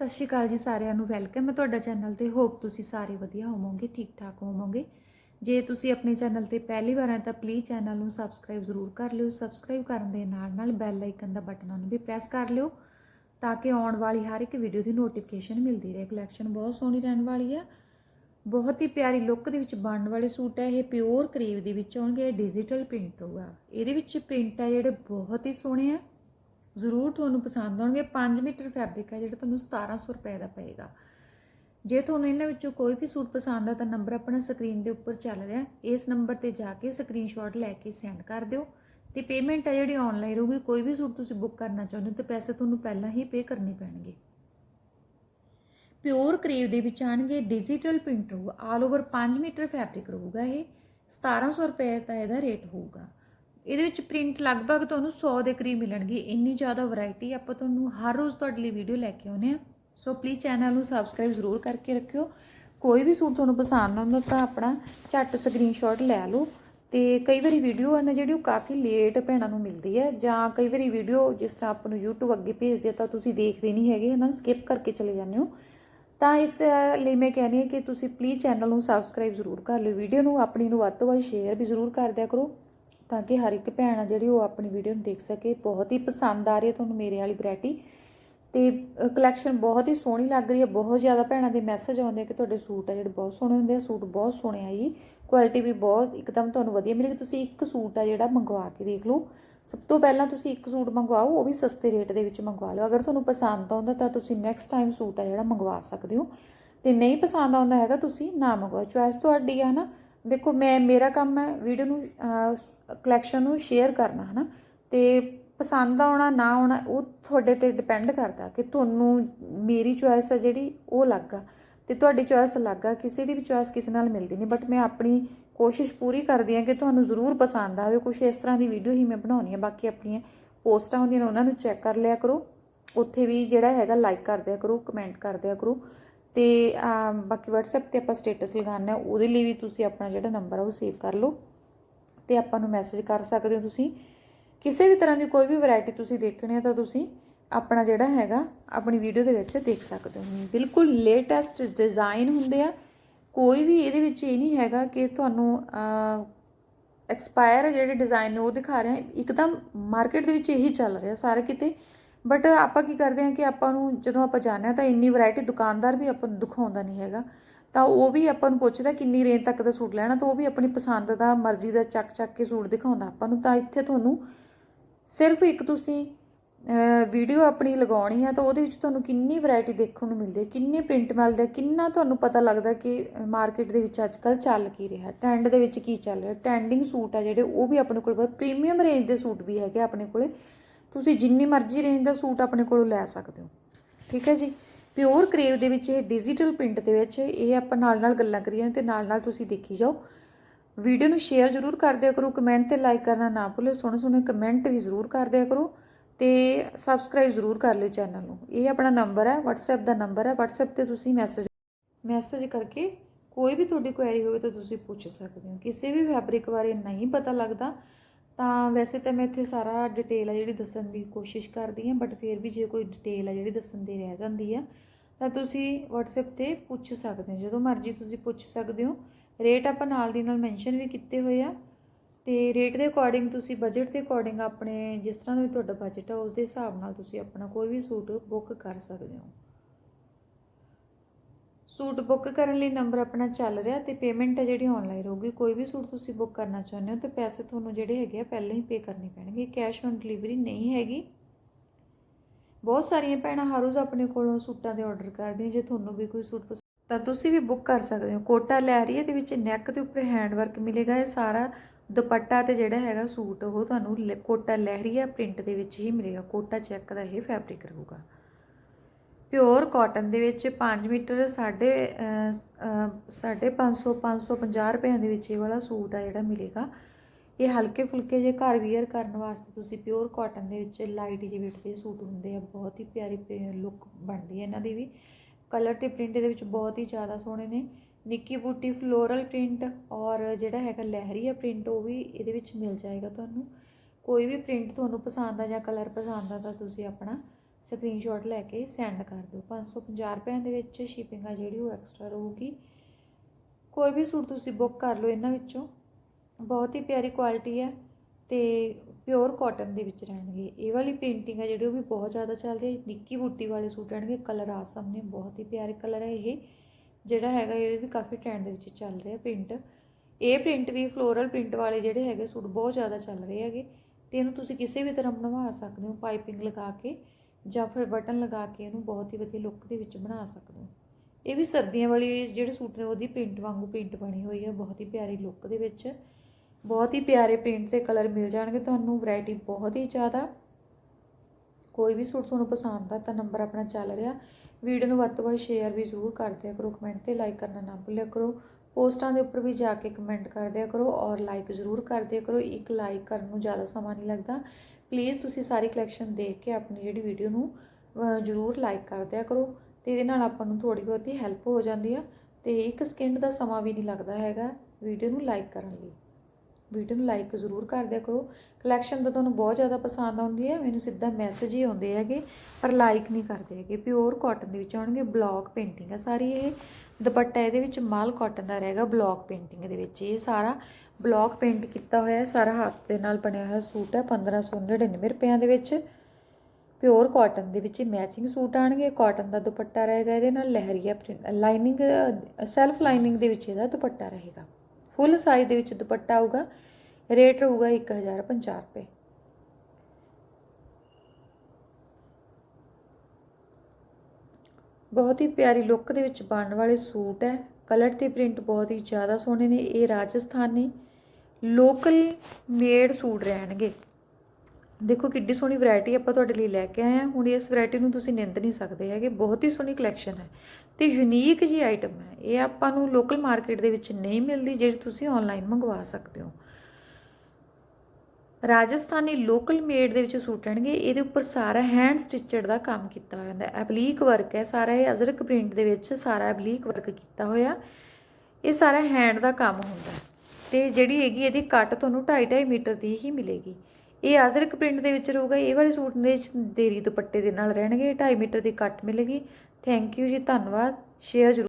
ਸਤਿ ਸ਼੍ਰੀ ਅਕਾਲ ਜੀ ਸਾਰਿਆਂ ਨੂੰ, ਵੈਲਕਮ ਹੈ ਤੁਹਾਡਾ ਚੈਨਲ ਤੇ। ਹੋਪ ਤੁਸੀਂ ਸਾਰੇ ਵਧੀਆ ਹੋਵੋਗੇ, ਠੀਕ ਠਾਕ ਹੋਵੋਗੇ। ਜੇ ਤੁਸੀਂ ਆਪਣੇ ਚੈਨਲ ਤੇ ਪਹਿਲੀ ਵਾਰ ਆਏ ਤਾਂ ਪਲੀਜ਼ ਚੈਨਲ ਨੂੰ ਸਬਸਕ੍ਰਾਈਬ ਜ਼ਰੂਰ ਕਰ ਲਿਓ। ਸਬਸਕ੍ਰਾਈਬ ਕਰਨ ਦੇ ਨਾਲ ਨਾਲ ਬੈਲ ਆਈਕਨ ਦਾ ਬਟਨ ਨੂੰ ਵੀ ਪ੍ਰੈਸ ਕਰ ਲਿਓ, ਤਾਂ ਕਿ ਆਉਣ ਵਾਲੀ ਹਰ ਇੱਕ ਵੀਡੀਓ ਦੀ ਨੋਟੀਫਿਕੇਸ਼ਨ ਮਿਲਦੀ ਰਹੇ। ਕਲੈਕਸ਼ਨ ਬਹੁਤ ਸੋਹਣੀ ਰਹਿਣ ਵਾਲੀ ਆ। ਬਹੁਤ ਹੀ ਪਿਆਰੀ ਲੁੱਕ ਦੇ ਵਿੱਚ ਬਣਨ ਵਾਲੇ ਸੂਟ ਹੈ ਇਹ ਪਿਓਰ ਕਰੀਬ ਦੇ ਵਿੱਚ ਆਉਣਗੇ ਡਿਜੀਟਲ ਪ੍ਰਿੰਟ ਹੋਊਗਾ। ਇਹਦੇ ਵਿੱਚ ਪ੍ਰਿੰਟ ਹੈ ਜਿਹੜੇ ਬਹੁਤ ਹੀ ਸੋਹਣੇ ਆ। ਜ਼ਰੂਰ ਤੁਹਾਨੂੰ ਪਸੰਦ ਆਉਣਗੇ। 5 ਮੀਟਰ ਫੈਬਰਿਕ ਹੈ, ਜਿਹੜਾ ਤੁਹਾਨੂੰ 1700 ਰੁਪਏ ਦਾ ਪਏਗਾ। ਜੇ ਤੁਹਾਨੂੰ ਇਹਨਾਂ ਵਿੱਚੋਂ ਕੋਈ ਵੀ ਸੂਟ ਪਸੰਦ ਆ, ਤਾਂ ਨੰਬਰ ਆਪਣਾ ਸਕਰੀਨ ਦੇ ਉੱਪਰ ਚੱਲ ਰਿਹਾ ਇਸ ਨੰਬਰ ਤੇ ਜਾ ਕੇ ਸਕਰੀਨਸ਼ਾਟ ਲੈ ਕੇ ਸੈਂਡ ਕਰ ਦਿਓ। ਤੇ ਪੇਮੈਂਟ ਹੈ ਜਿਹੜੀ ਆਨਲਾਈਨ ਰਹੂਗੀ, ਕੋਈ ਵੀ ਸੂਟ ਤੁਸੀਂ ਬੁੱਕ ਕਰਨਾ ਚਾਹੁੰਦੇ ਹੋ, ਤਾਂ ਪੈਸੇ ਤੁਹਾਨੂੰ ਪਹਿਲਾਂ ਹੀ ਪੇ ਕਰਨੇ ਪੈਣਗੇ। ਪਿਓਰ ਕਰੇਵ ਦੇ ਵਿੱਚ ਆਣਗੇ ਡਿਜੀਟਲ ਪ੍ਰਿੰਟ ਹੋਊਗਾ ਆਲ ਓਵਰ 5 ਮੀਟਰ ਫੈਬਰਿਕ ਰਹੂਗਾ ਇਹ। 1700 ਰੁਪਏ ਦਾ ਇਹਦਾ ਰੇਟ ਹੋਊਗਾ। ਇਹਦੇ ਵਿੱਚ ਪ੍ਰਿੰਟ ਲਗਭਗ ਤੁਹਾਨੂੰ 100 ਦੇ ਕਰੀਬ ਮਿਲਣਗੇ। ਇੰਨੀ ਜ਼ਿਆਦਾ ਵੈਰਾਈਟੀ ਆਪਾਂ ਤੁਹਾਨੂੰ ਹਰ ਰੋਜ਼ ਤੁਹਾਡੇ ਲਈ ਵੀਡੀਓ ਲੈ ਕੇ ਆਉਨੇ ਆ ਸੋ ਪਲੀਜ਼ ਚੈਨਲ ਨੂੰ ਸਬਸਕ੍ਰਾਈਬ ਜ਼ਰੂਰ ਕਰਕੇ ਰੱਖਿਓ। ਕੋਈ ਵੀ ਸੂਟ ਤੁਹਾਨੂੰ ਪਸੰਦ ਆਉਂਦਾ ਤਾਂ ਆਪਣਾ ਝੱਟ ਸਕਰੀਨਸ਼ਾਟ ਲੈ ਲਓ। ਤੇ ਕਈ ਵਾਰੀ ਵੀਡੀਓ ਹੈ ਨਾ ਜਿਹੜੀ ਉਹ ਕਾਫੀ ਲੇਟ ਭੈਣਾਂ ਨੂੰ ਮਿਲਦੀ ਹੈ ਜਾਂ ਕਈ ਵਾਰੀ ਵੀਡੀਓ ਜਿਸ ਤਰ੍ਹਾਂ ਆਪਾਂ ਨੂੰ YouTube ਅੱਗੇ ਭੇਜਦੇ ਆ ਤਾਂ ਤੁਸੀਂ ਦੇਖਦੇ ਨਹੀਂ ਹੈਗੇ, ਇਹਨਾਂ ਨੂੰ ਸਕਿਪ ਕਰਕੇ ਚਲੇ ਜਾਂਦੇ ਹੋ। ਤਾਂ ਇਸ ਲਈ ਮੈਂ ਕਹਿੰਦੀ ਹਾਂ ਕਿ ਤੁਸੀਂ ਪਲੀਜ਼ ਚੈਨਲ ਨੂੰ ਸਬਸਕ੍ਰਾਈਬ ਜ਼ਰੂਰ ਕਰ ਲਿਓ। ਵੀਡੀਓ ਨੂੰ ਆਪਣੀ ਨੂੰ ਵੱਧ ਤੋਂ ਵੱਧ ਸ਼ੇਅਰ ਵੀ ਜ਼ਰੂਰ ਕਰ ਦਿਆ ਕਰੋ। ਤਾਂ ਕਿ ਹਰ ਇੱਕ ਭੈਣ ਆ ਜਿਹੜੀ ਉਹ ਆਪਣੀ ਵੀਡੀਓ ਨੂੰ ਦੇਖ ਸਕੇ। ਬਹੁਤ ਹੀ ਪਸੰਦ ਆ ਰਹੀ ਹੈ ਤੁਹਾਨੂੰ ਮੇਰੇ ਵਾਲੀ ਵੈਰਾਈਟੀ ਤੇ ਕਲੈਕਸ਼ਨ ਬਹੁਤ ਹੀ ਸੋਹਣੀ ਲੱਗ ਰਹੀ ਹੈ। ਬਹੁਤ ਜ਼ਿਆਦਾ ਭੈਣਾਂ ਦੇ ਮੈਸੇਜ ਆਉਂਦੇ ਆ ਕਿ ਤੁਹਾਡੇ ਸੂਟ ਆ ਜਿਹੜੇ ਬਹੁਤ ਸੋਹਣੇ ਹੁੰਦੇ ਆ। ਸੂਟ ਬਹੁਤ ਸੋਹਣੇ ਆ ਜੀ। ਕੁਆਲਿਟੀ ਵੀ ਬਹੁਤ ਇੱਕਦਮ ਤੁਹਾਨੂੰ ਵਧੀਆ ਮਿਲੇਗੀ। ਤੁਸੀਂ ਇੱਕ ਸੂਟ ਆ ਜਿਹੜਾ ਮੰਗਵਾ ਕੇ ਦੇਖ ਲਓ। ਸਭ ਤੋਂ ਪਹਿਲਾਂ ਤੁਸੀਂ ਇੱਕ ਸੂਟ ਮੰਗਵਾਓ, ਉਹ ਵੀ ਸਸਤੇ ਰੇਟ ਦੇ ਵਿੱਚ ਮੰਗਵਾ ਲਓ। ਅਗਰ ਤੁਹਾਨੂੰ ਪਸੰਦ ਆਉਂਦਾ ਤਾਂ ਤੁਸੀਂ ਨੈਕਸਟ ਟਾਈਮ ਸੂਟ ਆ ਜਿਹੜਾ ਮੰਗਵਾ ਸਕਦੇ ਹੋ। ਤੇ ਨਹੀਂ ਪਸੰਦ ਆਉਂਦਾ ਹੈਗਾ, ਤੁਸੀਂ ਨਾ ਮੰਗਵਾਓ। ਚੁਆਇਸ ਤੁਹਾਡੀ ਆ ਨਾ। ਦੇਖੋ, ਮੈਂ, ਮੇਰਾ ਕੰਮ ਹੈ ਵੀਡੀਓ ਨੂੰ ਕਲੈਕਸ਼ਨ ਨੂੰ ਸ਼ੇਅਰ ਕਰਨਾ, ਹਨਾ? ਤੇ ਪਸੰਦ ਆਉਣਾ, ਨਾ ਆਉਣਾ, ਉਹ ਤੁਹਾਡੇ ਤੇ ਡਿਪੈਂਡ ਕਰਦਾ ਕਿ ਤੁਹਾਨੂੰ ਮੇਰੀ ਚੁਆਇਸ ਹੈ ਜਿਹੜੀ, ਉਹ ਅਲੱਗ ਆ। ਤੇ ਤੁਹਾਡੀ ਚੁਆਇਸ ਅਲੱਗ ਆ, ਕਿਸੇ ਦੀ ਵੀ ਚੁਆਇਸ ਕਿਸੇ ਨਾਲ ਮਿਲਦੀ ਨਹੀਂ। ਬਟ ਮੈਂ ਆਪਣੀ ਕੋਸ਼ਿਸ਼ ਪੂਰੀ ਕਰਦੀ ਹਾਂ ਕਿ ਤੁਹਾਨੂੰ ਜ਼ਰੂਰ ਪਸੰਦ ਆਵੇ। ਕੁਝ ਇਸ ਤਰ੍ਹਾਂ ਦੀ ਵੀਡੀਓ ਹੀ ਮੈਂ ਬਣਾਉਣੀ ਹੈ। ਬਾਕੀ ਆਪਣੀਆਂ ਪੋਸਟਾਂ ਹੁੰਦੀਆਂ ਨੇ, ਉਹਨਾਂ ਨੂੰ ਚੈੱਕ ਕਰ ਲਿਆ ਕਰੋ। ਉੱਥੇ ਵੀ ਜਿਹੜਾ ਹੈਗਾ ਲਾਈਕ ਕਰ ਦਿਆ ਕਰੋ ਕਮੈਂਟ ਕਰ ਦਿਆ ਕਰੋ। ਤੇ ਬਾਕੀ WhatsApp ਤੇ ਆਪਾਂ ਸਟੇਟਸ ਲਗਾਉਣਾ, ਉਹਦੇ ਲਈ ਵੀ ਤੁਸੀਂ ਆਪਣਾ ਜਿਹੜਾ ਨੰਬਰ ਆ ਉਹ ਸੇਵ ਕਰ ਲਓ। ਤੇ ਆਪਾਂ ਨੂੰ ਮੈਸੇਜ ਕਰ ਸਕਦੇ ਹੋ ਤੁਸੀਂ। ਕਿਸੇ ਵੀ ਤਰ੍ਹਾਂ ਦੀ ਕੋਈ ਵੀ ਵੈਰਾਈਟੀ ਤੁਸੀਂ ਦੇਖਣੀ ਹੈ ਤਾਂ ਤੁਸੀਂ ਆਪਣਾ ਜਿਹੜਾ ਹੈਗਾ, ਆਪਣੀ ਵੀਡੀਓ ਦੇ ਵਿੱਚ ਦੇਖ ਸਕਦੇ ਹੋ। ਬਿਲਕੁਲ ਲੇਟੈਸਟ ਡਿਜ਼ਾਈਨ ਹੁੰਦੇ ਆ। ਕੋਈ ਵੀ ਇਹਦੇ ਵਿੱਚ ਇਹ ਨਹੀਂ ਹੈਗਾ ਕਿ ਤੁਹਾਨੂੰ ਐਕਸਪਾਇਰ ਜਿਹੜੇ ਡਿਜ਼ਾਈਨ ਨੇ ਉਹ ਦਿਖਾ ਰਹੇ। ਆ ਇੱਕਦਮ ਮਾਰਕੀਟ ਦੇ ਵਿੱਚ ਇਹੀ ਚੱਲ ਰਿਹਾ, ਸਾਰੇ ਕਿਤੇ ਬਟ ਆਪਾਂ ਕੀ ਕਰਦੇ ਹਾਂ ਕਿ ਆਪਾਂ ਨੂੰ ਜਦੋਂ ਆਪਾਂ ਜਾਂਦੇ ਹਾਂ ਤਾਂ ਇੰਨੀ ਵੈਰਾਈਟੀ ਦੁਕਾਨਦਾਰ ਵੀ ਆਪਾਂ ਨੂੰ ਦਿਖਾਉਂਦਾ ਨਹੀਂ ਹੈਗਾ। ਤਾਂ ਉਹ ਵੀ ਆਪਾਂ ਨੂੰ ਪੁੱਛਦਾ ਕਿੰਨੀ ਰੇਂਜ ਤੱਕ ਦਾ ਸੂਟ ਲੈਣਾ, ਤਾਂ ਉਹ ਵੀ ਆਪਣੀ ਪਸੰਦ ਦਾ, ਮਰਜ਼ੀ ਦਾ ਚੱਕ ਚੱਕ ਕੇ ਸੂਟ ਦਿਖਾਉਂਦਾ ਆਪਾਂ ਨੂੰ। ਤਾਂ ਇੱਥੇ ਤੁਹਾਨੂੰ ਸਿਰਫ ਇੱਕ ਤੁਸੀਂ ਵੀਡੀਓ ਆਪਣੀ ਲਗਾਉਣੀ ਆ ਤਾਂ ਉਹਦੇ ਵਿੱਚ ਤੁਹਾਨੂੰ ਕਿੰਨੀ ਵੈਰਾਈਟੀ ਦੇਖਣ ਨੂੰ ਮਿਲਦੀ ਹੈ, ਕਿੰਨੇ ਪ੍ਰਿੰਟ ਮਿਲਦੇ ਕਿੰਨਾ ਤੁਹਾਨੂੰ ਪਤਾ ਲੱਗਦਾ ਕਿ ਮਾਰਕੀਟ ਦੇ ਵਿੱਚ ਅੱਜ ਅੱਜਕੱਲ ਚੱਲ ਕੀ ਰਿਹਾ ਟ੍ਰੈਂਡ ਦੇ ਵਿੱਚ ਕੀ ਚੱਲ ਰਿਹਾ। ਟ੍ਰੈਂਡਿੰਗ ਸੂਟ ਆ ਜਿਹੜੇ, ਉਹ ਵੀ ਆਪਣੇ ਕੋਲ ਬਹੁਤ ਪ੍ਰੀਮੀਅਮ ਰੇਂਜ ਦੇ ਸੂਟ ਵੀ ਹੈਗੇ ਆਪਣੇ ਕੋਲੇ। ਤੁਸੀਂ ਜਿੰਨੀ ਮਰਜ਼ੀ ਰੇਂਜ ਦਾ ਸੂਟ ਆਪਣੇ ਕੋਲੋਂ ਲੈ ਸਕਦੇ ਹੋ। ਠੀਕ ਹੈ ਜੀ? ਪਿਓਰ ਕਰੇਵ ਦੇ ਵਿੱਚ ਇਹ ਡਿਜੀਟਲ ਪ੍ਰਿੰਟ ਦੇ ਵਿੱਚ ਇਹ ਆਪਾਂ ਨਾਲ ਨਾਲ ਗੱਲਾਂ ਕਰੀਆਂ ਤੇ ਨਾਲ ਨਾਲ ਤੁਸੀਂ ਦੇਖੀ ਜਾਓ। ਵੀਡੀਓ ਨੂੰ ਸ਼ੇਅਰ ਜ਼ਰੂਰ ਕਰ ਦਿਆ ਕਰੋ ਕਮੈਂਟ ਤੇ ਲਾਈਕ ਕਰਨਾ ਨਾ ਭੁੱਲਿਓ ਸੋਹਣੇ ਸੋਹਣੇ ਕਮੈਂਟ ਵੀ ਜ਼ਰੂਰ ਕਰ ਦਿਆ ਕਰੋ ਤੇ ਸਬਸਕ੍ਰਾਈਬ ਜ਼ਰੂਰ ਕਰ ਲਿਓ ਚੈਨਲ ਨੂੰ। ਇਹ ਆਪਣਾ ਨੰਬਰ ਹੈ, WhatsApp ਦਾ ਨੰਬਰ ਹੈ, WhatsApp ਤੇ ਤੁਸੀਂ ਮੈਸੇਜ ਮੈਸੇਜ ਕਰਕੇ ਕੋਈ ਵੀ ਤੁਹਾਡੀ ਕੁਐਰੀ ਹੋਵੇ ਤਾਂ ਤੁਸੀਂ ਪੁੱਛ ਸਕਦੇ ਹੋ। ਕਿਸੇ ਵੀ ਫੈਬਰਿਕ ਬਾਰੇ ਨਹੀਂ ਪਤਾ ਲੱਗਦਾ। ਤਾਂ ਵੈਸੇ ਤਾਂ ਮੈਂ ਇੱਥੇ ਸਾਰਾ ਡਿਟੇਲ ਆ ਜਿਹੜੀ ਦੱਸਣ ਦੀ ਕੋਸ਼ਿਸ਼ ਕਰਦੀ ਹਾਂ ਬਟ ਫਿਰ ਵੀ ਜੇ ਕੋਈ ਡਿਟੇਲ ਆ ਜਿਹੜੀ ਦੱਸਣ ਦੀ ਰਹਿ ਜਾਂਦੀ ਆ, ਤਾਂ ਤੁਸੀਂ WhatsApp ਤੇ ਪੁੱਛ ਸਕਦੇ ਹੋ, ਜਦੋਂ ਮਰਜ਼ੀ ਤੁਸੀਂ ਪੁੱਛ ਸਕਦੇ ਹੋ। ਰੇਟ ਆਪਾਂ ਨਾਲ ਦੀ ਨਾਲ ਮੈਂਸ਼ਨ ਵੀ ਕੀਤੇ ਹੋਏ ਆ ਤੇ ਰੇਟ ਦੇ ਅਕੋਰਡਿੰਗ ਤੁਸੀਂ ਬਜਟ ਦੇ ਅਕੋਰਡਿੰਗ ਆਪਣੇ ਜਿਸ ਤਰ੍ਹਾਂ ਦਾ ਵੀ ਤੁਹਾਡਾ ਬਜਟ ਆ, ਉਸ ਦੇ ਹਿਸਾਬ ਨਾਲ ਤੁਸੀਂ ਆਪਣਾ ਕੋਈ ਵੀ ਸੂਟ ਬੁੱਕ ਕਰ ਸਕਦੇ ਹੋ। ਸੂਟ ਬੁੱਕ ਕਰਨ ਲਈ ਨੰਬਰ ਆਪਣਾ ਚੱਲ ਰਿਹਾ ਤੇ ਪੇਮੈਂਟ ਹੈ ਜਿਹੜੀ ਆਨਲਾਈਨ ਰਹੂਗੀ, ਕੋਈ ਵੀ ਸੂਟ ਤੁਸੀਂ ਬੁੱਕ ਕਰਨਾ ਚਾਹੁੰਦੇ ਹੋ ਤੇ ਪੈਸੇ ਤੁਹਾਨੂੰ ਜਿਹੜੇ ਹੈਗੇ ਆ ਪਹਿਲਾਂ ਹੀ ਪੇ ਕਰਨੇ ਪੈਣਗੇ। ਕੈਸ਼ ਔਨ ਡਿਲੀਵਰੀ ਨਹੀਂ ਹੈਗੀ। ਬਹੁਤ ਸਾਰੀਆਂ ਭੈਣਾਂ ਹਰ ਰੋਜ਼ ਆਪਣੇ ਕੋਲੋਂ ਸੂਟਾਂ ਦੇ ਆਰਡਰ ਕਰਦੀਆਂ, ਜੇ ਤੁਹਾਨੂੰ ਵੀ ਕੋਈ ਸੂਟ ਪਸੰਦ ਤਾਂ ਤੁਸੀਂ ਵੀ ਬੁੱਕ ਕਰ ਸਕਦੇ ਹੋ। ਕੋਟਾ ਲੈ ਰਹੀ ਹੈ ਦੇ ਵਿੱਚ ਨੈਕ ਦੇ ਉੱਪਰ ਹੈਂਡ ਵਰਕ ਮਿਲੇਗਾ। ਇਹ ਸਾਰਾ ਦੁਪੱਟਾ ਤੇ ਜਿਹੜਾ ਹੈਗਾ ਸੂਟ, ਉਹ ਤੁਹਾਨੂੰ ਕੋਟਾ ਲਹਿਰੀਆ ਪ੍ਰਿੰਟ ਦੇ ਵਿੱਚ ਹੀ ਮਿਲੇਗਾ। ਕੋਟਾ ਚੈੱਕ ਦਾ ਇਹ ਫੈਬਰਿਕ ਰਹੂਗਾ। ਪਿਓਰ ਕਾਟਨ ਦੇ ਵਿੱਚ 5 ਮੀਟਰ ਸਾਢੇ ਸਾਢੇ 500 550 ਰੁਪਏ ਦੇ ਵਿੱਚ ਇਹ ਵਾਲਾ ਸੂਟ ਆ ਜਿਹੜਾ ਮਿਲੇਗਾ। ਇਹ ਹਲਕੇ ਫੁਲਕੇ ਜੇ ਘਰ ਵੀਅਰ ਕਰਨ ਵਾਸਤੇ ਤੁਸੀਂ ਪਿਓਰ ਕਾਟਨ ਦੇ ਵਿੱਚ ਲਾਈਟ ਜਿਹੇ ਵੇਟ ਦੇ ਸੂਟ ਹੁੰਦੇ ਆ, ਬਹੁਤ ਹੀ ਪਿਆਰੀ ਲੁੱਕ ਬਣਦੀ ਹੈ ਇਹਨਾਂ ਦੀ ਵੀ। ਕਲਰ ਤੇ ਪ੍ਰਿੰਟ ਇਹਦੇ ਵਿੱਚ ਬਹੁਤ ਹੀ ਜ਼ਿਆਦਾ ਸੋਹਣੇ ਨੇ। ਨਿੱਕੀ ਬੂਟੀ ਫਲੋਰਲ ਪ੍ਰਿੰਟ ਔਰ ਜਿਹੜਾ ਹੈਗਾ ਲਹਿਰੀਆ ਪ੍ਰਿੰਟ ਉਹ ਵੀ ਇਹਦੇ ਵਿੱਚ ਮਿਲ ਜਾਏਗਾ ਤੁਹਾਨੂੰ। ਕੋਈ ਵੀ ਪ੍ਰਿੰਟ ਤੁਹਾਨੂੰ ਪਸੰਦ ਆ ਜਾਂ ਕਲਰ ਪਸੰਦ ਆ ਤਾਂ ਤੁਸੀਂ ਆਪਣਾ ਸਕਰੀਨਸ਼ਾਟ ਲੈ ਕੇ ਸੈਂਡ ਕਰ ਦਿਓ। 550 ਰੁਪਏ ਦੇ ਵਿੱਚ ਸ਼ਿਪਿੰਗ ਆ ਜਿਹੜੀ, ਉਹ ਐਕਸਟਰਾ ਰਹੂਗੀ। ਕੋਈ ਵੀ ਸੂਟ ਤੁਸੀਂ ਬੁੱਕ ਕਰ ਲਓ ਇਹਨਾਂ ਵਿੱਚੋਂ। ਬਹੁਤ ਹੀ ਪਿਆਰੀ ਕੁਆਲਿਟੀ ਹੈ ਤੇ ਪਿਓਰ ਕਾਟਨ ਦੇ ਵਿੱਚ ਰਹਿਣਗੇ। ਇਹ ਵਾਲੀ ਪੇਂਟਿੰਗ ਹੈ ਜਿਹੜੀ, ਉਹ ਵੀ ਬਹੁਤ ਜ਼ਿਆਦਾ ਚੱਲਦੀ ਹੈ। ਨਿੱਕੀ ਬੂਟੀ ਵਾਲੇ ਸੂਟ ਰਹਿਣਗੇ। ਕਲਰ ਆ ਸਾਹਮਣੇ ਬਹੁਤ ਹੀ ਪਿਆਰੇ ਕਲਰ ਹੈ ਇਹ। ਜਿਹੜਾ ਹੈਗਾ, ਇਹ ਵੀ ਕਾਫੀ ਟ੍ਰੈਂਡ ਦੇ ਵਿੱਚ ਚੱਲ ਰਿਹਾ ਪ੍ਰਿੰਟ ਇਹ ਪ੍ਰਿੰਟ ਵੀ ਫਲੋਰਲ ਪ੍ਰਿੰਟ ਵਾਲੇ ਜਿਹੜੇ ਹੈਗੇ, ਸੂਟ ਬਹੁਤ ਜ਼ਿਆਦਾ ਚੱਲ ਰਹੇ ਹੈਗੇ। ਤੇ ਇਹਨੂੰ ਤੁਸੀਂ ਕਿਸੇ ਵੀ ਤਰ੍ਹਾਂ ਬਣਵਾ ਸਕਦੇ ਹੋ ਪਾਈਪਿੰਗ ਲਗਾ ਕੇ। ਜਾਂ ਫਿਰ ਬਟਨ ਲਗਾ ਕੇ ਇਹਨੂੰ ਬਹੁਤ ਹੀ ਵਧੀਆ ਲੁੱਕ ਦੇ ਵਿੱਚ ਬਣਾ ਸਕਦੇ ਹੋ। ਇਹ ਵੀ ਸਰਦੀਆਂ ਵਾਲੀ ਜਿਹੜੇ ਸੂਟ ਨੇ ਉਹਦੀ ਪ੍ਰਿੰਟ ਵਾਂਗੂ ਪ੍ਰਿੰਟ ਬਣੀ ਹੋਈ ਹੈ, ਬਹੁਤ ਹੀ ਪਿਆਰੀ ਲੁੱਕ ਦੇ ਵਿੱਚ। ਬਹੁਤ ਹੀ ਪਿਆਰੇ ਪ੍ਰਿੰਟ ਤੇ ਕਲਰ ਮਿਲ ਜਾਣਗੇ ਤੁਹਾਨੂੰ ਵੈਰਾਈਟੀ ਬਹੁਤ ਹੀ ਜ਼ਿਆਦਾ। ਕੋਈ ਵੀ ਸੂਟ ਤੁਹਾਨੂੰ ਪਸੰਦ ਆ ਤਾਂ ਨੰਬਰ ਆਪਣਾ ਚੱਲ ਰਿਹਾ। ਵੀਡੀਓ ਨੂੰ ਵੱਧ ਤੋਂ ਵੱਧ ਸ਼ੇਅਰ ਵੀ ਜ਼ਰੂਰ ਕਰ ਦਿਆ ਕਰੋ ਕਮੈਂਟ ਤੇ ਲਾਈਕ ਕਰਨਾ ਨਾ ਭੁੱਲਿਆ ਕਰੋ। ਪੋਸਟਾਂ ਦੇ ਉੱਪਰ ਵੀ ਜਾ ਕੇ ਕਮੈਂਟ ਕਰ ਦਿਆ ਕਰੋ ਔਰ ਲਾਈਕ ਜ਼ਰੂਰ ਕਰ ਦਿਆ ਕਰੋ। ਇੱਕ ਲਾਈਕ ਕਰਨ ਨੂੰ ਜ਼ਿਆਦਾ ਸਮਾਂ ਨਹੀਂ ਲੱਗਦਾ। ਪਲੀਜ਼ ਤੁਸੀਂ ਸਾਰੀ ਕਲੈਕਸ਼ਨ ਦੇਖ ਕੇ ਆਪਣੀ ਜਿਹੜੀ ਵੀਡੀਓ ਨੂੰ ਜ਼ਰੂਰ ਲਾਈਕ ਕਰ ਦਿਆ ਕਰੋ ਤੇ ਇਹਦੇ ਨਾਲ ਆਪਾਂ ਨੂੰ ਥੋੜੀ ਬਹੁਤੀ ਹੈਲਪ ਹੋ ਜਾਂਦੀ ਆ ਤੇ ਇੱਕ ਸਕਿੰਟ ਦਾ ਸਮਾਂ ਵੀ ਨਹੀਂ ਲੱਗਦਾ ਹੈਗਾ ਵੀਡੀਓ ਨੂੰ ਲਾਈਕ ਕਰਨ ਲਈ। ਵੀਡੀਓ ਨੂੰ ਲਾਈਕ ਜ਼ਰੂਰ ਕਰ ਦਿਆ ਕਰੋ। ਕਲੈਕਸ਼ਨ ਤਾਂ ਤੁਹਾਨੂੰ ਬਹੁਤ ਜ਼ਿਆਦਾ ਪਸੰਦ ਆਉਂਦੀ ਹੈ ਮੈਨੂੰ ਸਿੱਧਾ ਮੈਸੇਜ ਹੀ ਆਉਂਦੇ ਹੈਗੇ, ਪਰ ਲਾਈਕ ਨਹੀਂ ਕਰਦੇ ਹੈਗੇ। ਪਿਓਰ ਕਾਟਨ ਦੇ ਵਿੱਚ ਆਉਣਗੇ ਬਲੌਕ ਪੇਂਟਿੰਗ ਆ ਸਾਰੀ ਇਹ। ਦੁਪੱਟਾ ਇਹਦੇ ਵਿੱਚ ਮਾਲ ਕਾਟਨ ਦਾ ਰਹੇਗਾ ਬਲੌਕ ਪੇਂਟਿੰਗ ਦੇ ਵਿੱਚ, ਇਹ ਸਾਰਾ ਬਲੌਕ ਪੇਂਟ ਕੀਤਾ ਹੋਇਆ ਹੈ, ਸਾਰਾ ਹੱਥ ਦੇ ਨਾਲ ਬਣਿਆ ਹੋਇਆ ਸੂਟ ਹੈ 1599 ਰੁਪਿਆਂ ਦੇ ਵਿੱਚ। ਪਿਓਰ ਕਾਟਨ ਦੇ ਵਿੱਚ ਮੈਚਿੰਗ ਸੂਟ ਆਣਗੇ ਕਾਟਨ ਦਾ ਦੁਪੱਟਾ ਰਹੇਗਾ ਇਹਦੇ ਨਾਲ, ਲਹਿਰੀਆ ਪ੍ਰਿੰਟ ਲਾਈਨਿੰਗ ਸੈਲਫ ਲਾਈਨਿੰਗ ਦੇ ਵਿੱਚ ਇਹਦਾ ਦੁਪੱਟਾ ਰਹੇਗਾ। ਫੁੱਲ ਸਾਈਜ਼ ਦੇ ਵਿੱਚ ਦੁਪੱਟਾ ਆਊਗਾ ਰੇਟ ਰਹੂਗਾ 1050 ਰੁਪਏ। ਬਹੁਤ ਹੀ ਪਿਆਰੀ ਲੁੱਕ ਦੇ ਵਿੱਚ ਬਣਨ ਵਾਲੇ ਸੂਟ ਹੈ ਕਲਰ ਤੇ ਪ੍ਰਿੰਟ ਬਹੁਤ ਹੀ ਜ਼ਿਆਦਾ ਸੋਹਣੇ ਨੇ, ਇਹ ਰਾਜਸਥਾਨੀ ਲੋਕਲ ਮੇਡ ਸੂਟ ਰਹਿਣਗੇ। ਦੇਖੋ ਕਿੱਡੀ ਸੋਹਣੀ ਵੈਰਾਈਟੀ ਆਪਾਂ ਤੁਹਾਡੇ ਲਈ ਲੈ ਕੇ ਆਏ ਹਾਂ। ਹੁਣ ਇਸ ਵੈਰਾਈਟੀ ਨੂੰ ਤੁਸੀਂ ਨਿੰਦ ਨਹੀਂ ਸਕਦੇ ਹੈਗੇ। ਬਹੁਤ ਹੀ ਸੋਹਣੀ ਕਲੈਕਸ਼ਨ ਹੈ ਤੇ ਯੂਨੀਕ ਜੀ ਆਈਟਮ ਹੈ। ਇਹ ਆਪਾਂ ਨੂੰ ਲੋਕਲ ਮਾਰਕੀਟ ਦੇ ਵਿੱਚ ਨਹੀਂ ਮਿਲਦੀ ਜਿਹੜੀ ਤੁਸੀਂ ਆਨਲਾਈਨ ਮੰਗਵਾ ਸਕਦੇ ਹੋ। ਰਾਜਸਥਾਨੀ ਲੋਕਲ ਮੇਡ ਦੇ ਵਿੱਚ ਸੂਟ ਰਹਿਣਗੇ। ਇਹਦੇ ਉੱਪਰ ਸਾਰਾ ਹੈਂਡ ਸਟਿਚਡ ਦਾ ਕੰਮ ਕੀਤਾ ਹੋਇਆ ਹੁੰਦਾ ਐਬਲੀਕ ਵਰਕ ਹੈ। ਸਾਰਾ ਇਹ ਅਜ਼ਰਕ ਪ੍ਰਿੰਟ ਦੇ ਵਿੱਚ ਸਾਰਾ ਐਬਲੀਕ ਵਰਕ ਕੀਤਾ ਹੋਇਆ। ਇਹ ਸਾਰਾ ਹੈਂਡ ਦਾ ਕੰਮ ਹੁੰਦਾ ਹੈ। ਤੇ ਜਿਹੜੀ ਹੈਗੀ ਇਹਦੀ ਕੱਟ ਤੁਹਾਨੂੰ 2.5 ਮੀਟਰ ਦੀ ਹੀ ਮਿਲੇਗੀ। ਇਹ ਅਜ਼ਰਕ ਪ੍ਰਿੰਟ ਦੇ ਵਿੱਚ ਰਹੂਗਾ, ਇਹ ਵਾਲੇ ਸੂਟ ਦੇ ਦੇਰੀ ਦੁਪੱਟੇ ਦੇ ਨਾਲ ਰਹਿਣਗੇ 2.5 ਮੀਟਰ ਦੀ ਕੱਟ ਮਿਲੇਗੀ। ਥੈਂਕ ਯੂ ਜੀ, ਧੰਨਵਾਦ ਸ਼ੇਅਰ ਜ਼ਰੂਰ